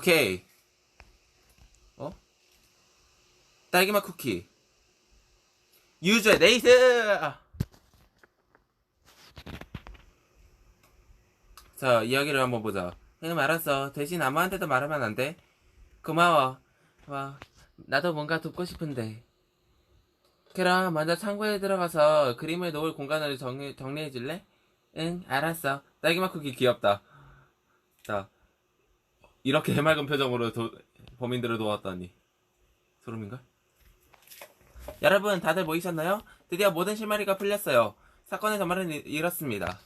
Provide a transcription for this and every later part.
오케이. 어? 딸기맛 쿠키. 유주의 네이스! 자, 이야기를 한번 보자. 응, 알았어. 대신 아무한테도 말하면 안 돼. 고마워. 와, 나도 뭔가 돕고 싶은데. 그럼 먼저 창고에 들어가서 그림을 놓을 공간을 정리, 정리해 줄래? 응, 알았어. 딸기맛 쿠키 귀엽다. 자, 이렇게 해맑은 표정으로 도- 범인들을 도왔다니. 소름인가? 여러분, 다들 모이셨나요? 드디어 모든 실마리가 풀렸어요. 사건의 전말은 이- 이렇습니다.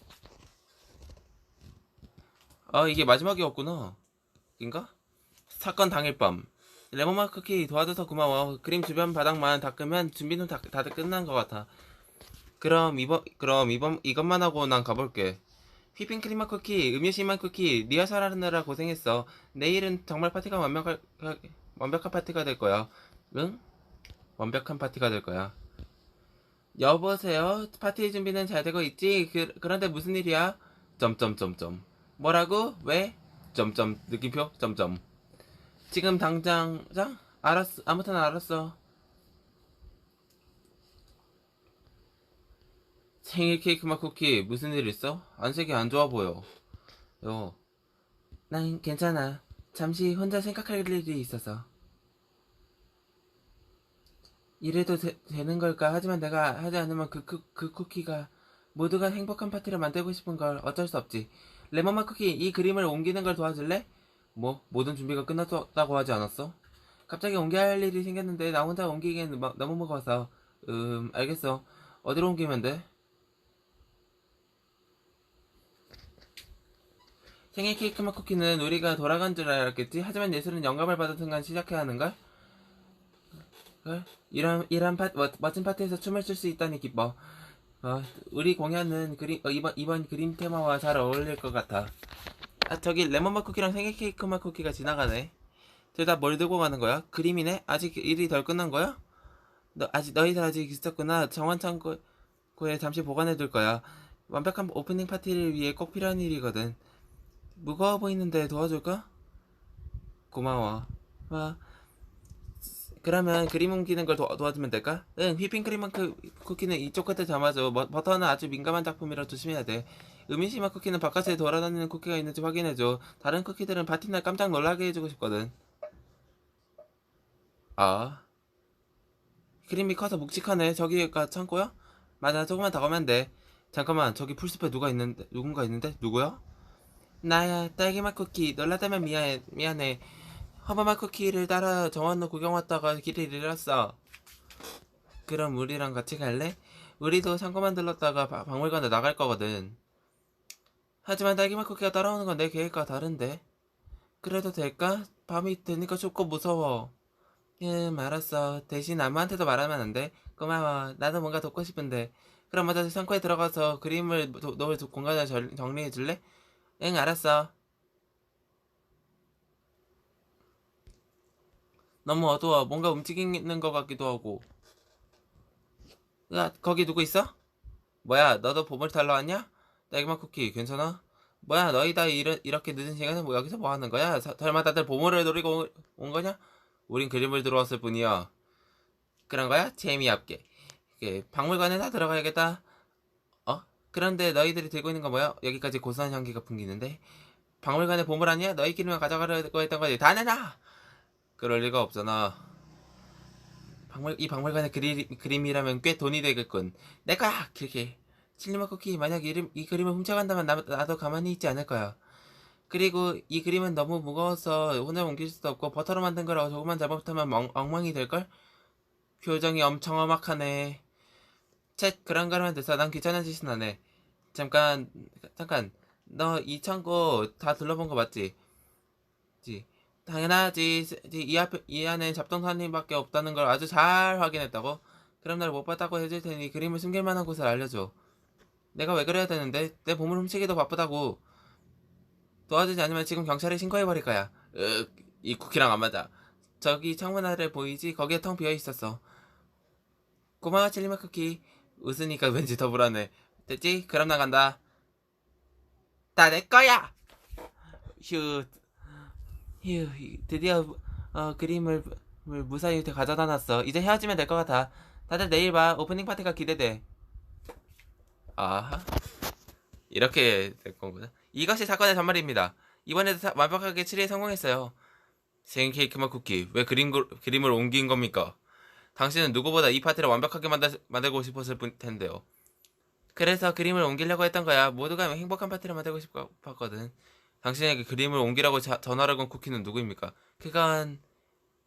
아, 이게 마지막이었구나. 인가? 사건 당일 밤. 레몬맛 쿠키 도와줘서 고마워. 그림 주변 바닥만 닦으면 준비는 다, 다들 끝난 것 같아. 그럼 이번 그럼 이번 이것만 하고 난 가볼게. 휘핑크림맛 쿠키, 음료심맛 쿠키, 리허설 하느라 고생했어. 내일은 정말 파티가 완벽할 완벽한 파티가 될 거야. 응? 완벽한 파티가 될 거야. 여보세요? 파티 준비는 잘 되고 있지? 그, 그런데 무슨 일이야? 점점점점. 뭐라고? 왜? 점점 느낌표? 점점. 지금 당장 장? 알았어. 아무튼 알았어. 생일 케이크 맛 쿠키 무슨 일 있어? 안색이 안 좋아 보여. 요. 난 괜찮아. 잠시 혼자 생각할 일이 있어서. 이래도 되, 는 걸까? 하지만 내가 하지 않으면 그, 그, 그 쿠키가 모두가 행복한 파티를 만들고 싶은 걸 어쩔 수 없지. 레몬맛 쿠키 이 그림을 옮기는 걸 도와줄래? 뭐 모든 준비가 끝났다고 하지 않았어? 갑자기 옮겨야 할 일이 생겼는데 나 혼자 옮기기엔 마- 너무 무거워서 음 알겠어. 어디로 옮기면 돼? 생일 케이크 맛 쿠키는 우리가 돌아간 줄 알았겠지? 하지만 예술은 영감을 받은 순간 시작해야 하는걸? 걸? 이런, 이런 파, 멋, 멋진 파티에서 춤을 출 수 있다니 기뻐. 어, 우리 공연은 그림, 어, 이번, 이번 그림 테마와 잘 어울릴 것 같아. 아, 저기 레몬맛 쿠키랑 생일 케이크 맛 쿠키가 지나가네. 둘 다 뭘 들고 가는 거야? 그림이네? 아직 일이 덜 끝난 거야? 너, 아직, 너희들 아직 있었구나. 정원 창고에 잠시 보관해 둘 거야. 완벽한 오프닝 파티를 위해 꼭 필요한 일이거든. 무거워 보이는데 도와줄까? 고마워. 와. 그러면 그림 옮기는 걸 도, 도와주면 될까? 응, 휘핑크림 그 쿠키는 이쪽 끝에 담아줘. 버, 버터는 아주 민감한 작품이라 조심해야 돼. 음이시마 쿠키는 바깥에 돌아다니는 쿠키가 있는지 확인해줘. 다른 쿠키들은 파티날 깜짝 놀라게 해주고 싶거든. 아. 그림이 커서 묵직하네. 저기가 창고야? 맞아, 조금만 더 가면 돼. 잠깐만, 저기 풀숲에 누가 있는데, 누군가 있는데? 누구야? 나야, 딸기맛 쿠키. 놀라다면 미안해, 미안해. 허브맛 쿠키를 따라 정원로 구경 왔다가 길을 잃었어. 그럼 우리랑 같이 갈래? 우리도 창고만 들렀다가 바- 박물관에 나갈 거거든. 하지만 딸기맛 쿠키가 따라오는 건 내 계획과 다른데. 그래도 될까? 밤이 되니까 춥고 무서워. 음, 알았어. 대신 아무한테도 말하면 안 돼. 고마워. 나도 뭔가 돕고 싶은데. 그럼 먼저 창고에 들어가서 그림을 도- 놓을 공간을 절- 정리해 줄래? 응, 알았어. 너무 어두워. 뭔가 움직이는 것 같기도 하고. 야, 거기 누구 있어? 뭐야, 너도 보물 타러 왔냐? 딸기맛 쿠키, 괜찮아? 뭐야, 너희 다 이러, 이렇게 늦은 시간에 뭐 여기서 뭐 하는 거야? 사- 설마 다들 보물을 노리고 온, 온 거냐? 우린 그림을 들어왔을 뿐이야. 그런 거야? 재미없게. 그, 박물관에 다 들어가야겠다. 어? 그런데 너희들이 들고 있는 거 뭐야? 여기까지 고소한 향기가 풍기는데? 박물관에 보물 아니야? 너희끼리만 가져가려고 했던 거지. 다 내놔! 그럴 리가 없잖아. 박물, 이 박물관의 그리, 그림이라면 꽤 돈이 되겠군. 내 거야! 길게. 칠리마 쿠키, 만약 이름, 이 그림을 훔쳐간다면 나, 나도 가만히 있지 않을 거야. 그리고 이 그림은 너무 무거워서 혼자 옮길 수도 없고 버터로 만든 거라 조금만 잘못하면 멍, 엉망이 될걸? 표정이 엄청 험악하네. 챗, 그런 거라면 됐어. 난 귀찮은 짓은 안 해. 잠깐, 잠깐. 너 이 창고 다 둘러본 거 맞지? 지. 당연하지. 이 앞에 이 안에 잡동사님밖에 없다는 걸 아주 잘 확인했다고. 그럼 날 못 봤다고 해줄 테니 그림을 숨길 만한 곳을 알려줘. 내가 왜 그래야 되는데? 내 보물 훔치기도 바쁘다고. 도와주지 않으면 지금 경찰에 신고해버릴 거야. 으, 이 쿠키랑 안 맞아. 저기 창문 아래 보이지? 거기에 텅 비어 있었어. 고마워 칠리맛 쿠키. 웃으니까 왠지 더 불안해. 됐지? 그럼 나간다. 다 내 거야. 휴. 휴, 이- 드디어 어, 그림을 물- 무사히 가져다 놨어. 이제 헤어지면 될 것 같아. 다들 내일 봐. 오프닝 파티가 기대돼. 아하. 이렇게 될 거구나. 이것이 사건의 전말입니다. 이번에도 사- 완벽하게 추리에 성공했어요. 생일 케이크맛 쿠키. 왜 그림, 그림을 옮긴 겁니까? 당신은 누구보다 이 파티를 완벽하게 만들, 만들 고 싶었을 뿐- 텐데요. 그래서 그림을 옮기려고 했던 거야. 모두가 행복한 파티를 만들고 싶었거든. 당신에게 그림을 옮기라고 자- 전화를 건 쿠키는 누구입니까? 그건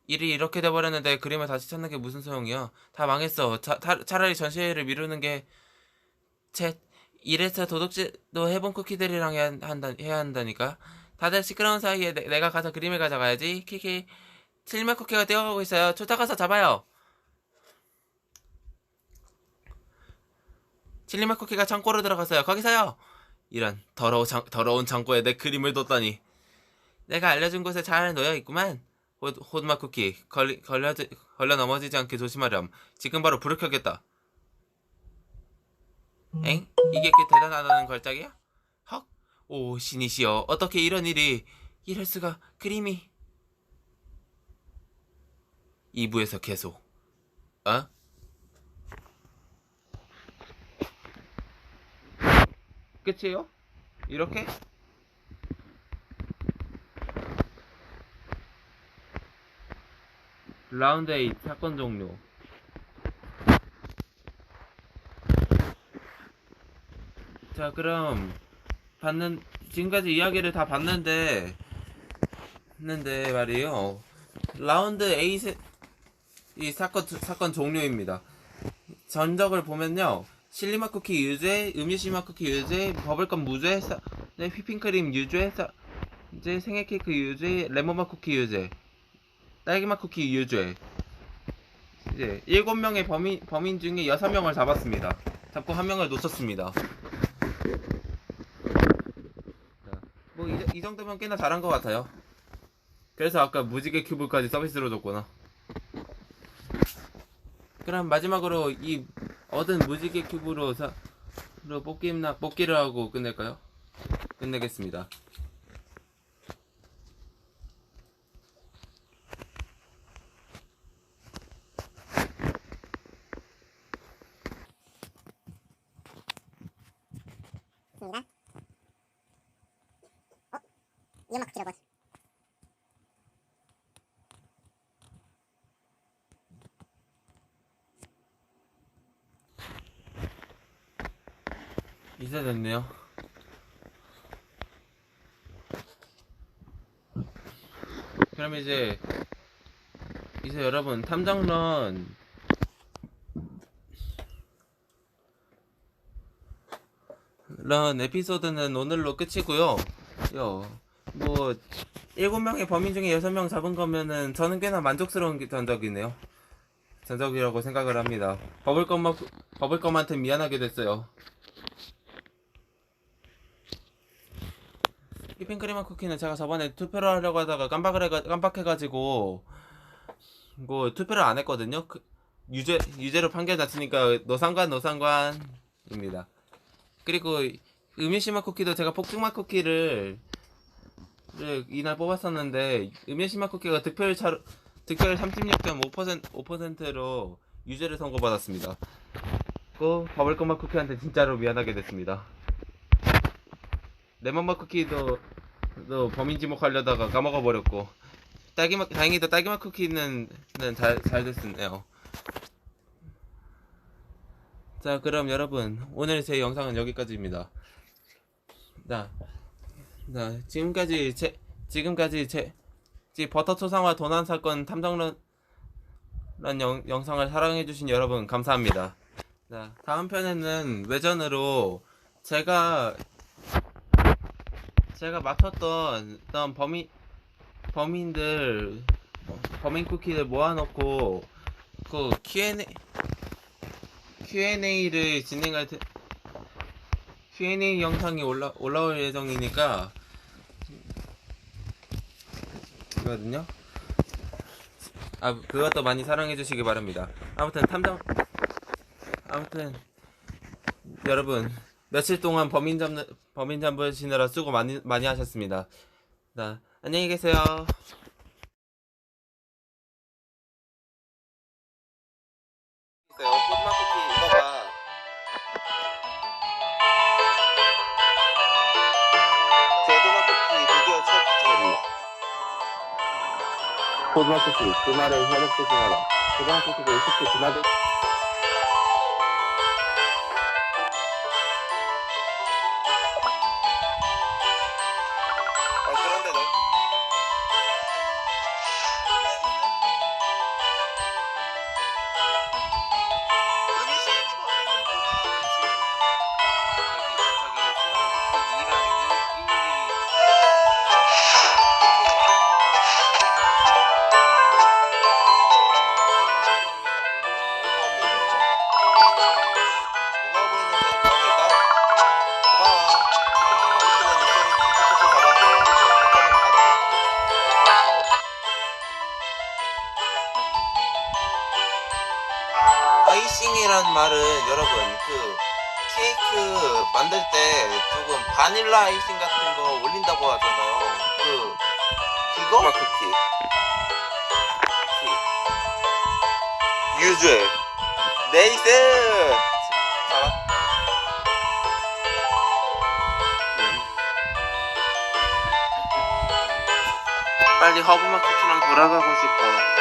일이 이렇게 돼버렸는데 그림을 다시 찾는 게 무슨 소용이야? 다 망했어. 차, 타- 차라리 전시회를 미루는 게제 이래서 도둑질도 해본 쿠키들이랑 해야, 한다, 해야 한다니까. 다들 시끄러운 사이에 내, 가 가서 그림을 가져가야지. 키키 칠면 쿠키가 뛰어가고 있어요. 쫓아가서 잡아요. 칠리맛 쿠키가 창고로 들어갔어요. 거기서요. 이런 더러운 창, 더러운 창고에 내 그림을 뒀다니. 내가 알려준 곳에 잘 놓여 있구만. 호, 호두맛 쿠키 걸리, 걸려 걸려 넘어지지 않게 조심하렴. 지금 바로 불을 켜겠다. 엥? 이게 그 대단하다는 걸작이야? 헉? 오 신이시여 어떻게 이런 일이 이럴 수가 그림이 2부에서 계속 어? 끝이에요? 이렇게? 라운드 8 사건 종료 자 그럼 봤는 지금까지 이야기를 다 봤는데 했는데 말이에요 라운드 8의 이 사건 사건 종료입니다 전적을 보면요 실리맛 쿠키 유죄 음유시맛 쿠키 유죄 버블껌 무죄 사, 네, 휘핑크림 유죄 사, 이제 생일 케이크 유죄 레몬맛 쿠키 유죄 딸기맛 쿠키 유죄 이제 일곱 명의 범인 범인 중에 여섯 명을 잡았습니다 잡고 한 명을 놓쳤습니다 뭐이 정도면 꽤나 잘한 것 같아요. 그래서 아까 무지개 큐브까지 서비스로 줬구나. 그럼 마지막으로 이 얻은 무지개 큐브로 사, 로 뽑기나 뽑기를 하고 끝낼까요? 끝내겠습니다. 어? 이 음악 들어봐. 이제 됐네요. 그럼 이제 이제 여러분 탐정런 런 에피소드는 오늘로 끝이고요. 요, 뭐 일곱 명의 범인 중에 여섯 명 잡은 거면은 저는 꽤나 만족스러운 게- 전적이네요. 전적이라고 생각을 합니다. 버블껌만 버블껌한테 미안하게 됐어요. 휘핑크림 쿠키는 제가 저번에 투표를 하려고 하다가 깜빡을 해가, 깜빡해가지고 뭐 투표를 안 했거든요. 그, 유죄 유죄로 판결 났으니까 노상관 노상관입니다. 그리고 음유시마 쿠키도 제가 폭죽맛 쿠키를 를 이날 뽑았었는데 음유시마 쿠키가 득표율 차 득표율 36.5% 5%로 유죄를 선고받았습니다. 그 버블껌맛 쿠키한테 진짜로 미안하게 됐습니다. 레몬맛 쿠키도 또 범인 지목하려다가 까먹어 버렸고 딸기맛 다행히도 딸기맛 쿠키는 잘 잘 됐네요. 자 그럼 여러분 오늘 제 영상은 여기까지입니다. 자, 자 지금까지 제 지금까지 제, 제 버터 초상화 도난 사건 탐정론 란 영, 영상을 사랑해주신 여러분 감사합니다. 자 다음 편에는 외전으로 제가 제가 맡았던 어떤 범인 범인들 어, 범인 쿠키를 모아놓고 그 Q&A Q&A를 진행할 테, Q&A 영상이 올라 올라올 예정이니까 거든요. 아 그것도 많이 사랑해 주시기 바랍니다. 아무튼 탐정 아무튼 여러분 며칠 동안 범인 잡는 범인 잡으시느라 수고 많이 많이 하셨습니다. 자 안녕히 계세요. 있어요. 포도맛 쿠키 이거 봐. 제도맛 쿠키 드디어 첫 차례입니다. 포도맛 쿠키 그날을 회복되지 마라 포도맛 쿠키가 어떻게 그날을 아이싱이란 말은 여러분 그 케이크 만들 때 조금 바닐라 아이싱 같은 거 올린다고 하잖아요. 그 그거? 막 쿠키. 쿠키. 유즈. 네이스. 잡아. 빨리 허브맛 쿠키랑 돌아가고 싶어.